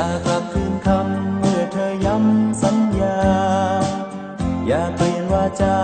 อย่ากลับคืนคำเมื่อเธอย้ำสัญญา อย่าเปลี่ยนวาจา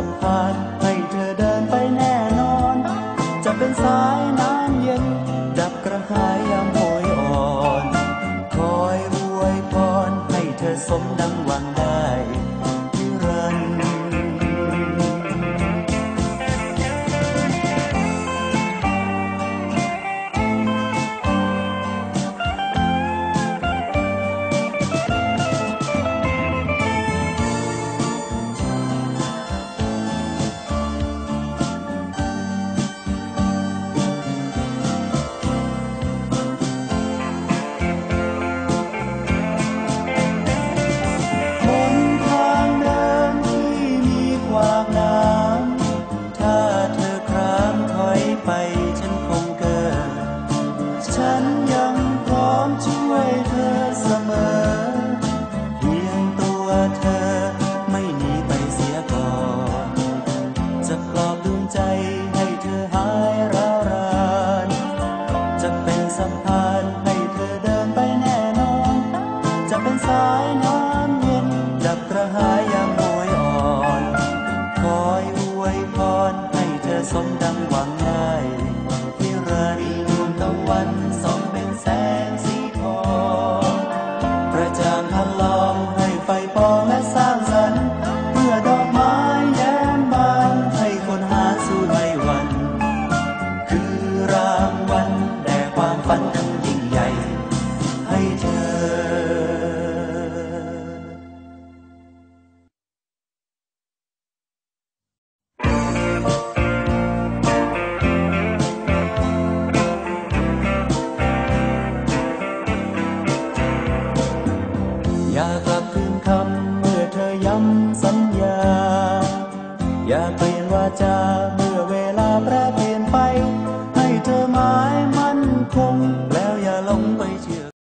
ะพานให้เธอเดินไปแน่นอน จะเป็นสายน้ำเย็น ดับกระหายยามโหยอ่อน คอยรวยพรให้เธอสมด 红灯光 คำเมื่อเธอย้ำสัญญา อย่าเปลี่ยนวาจา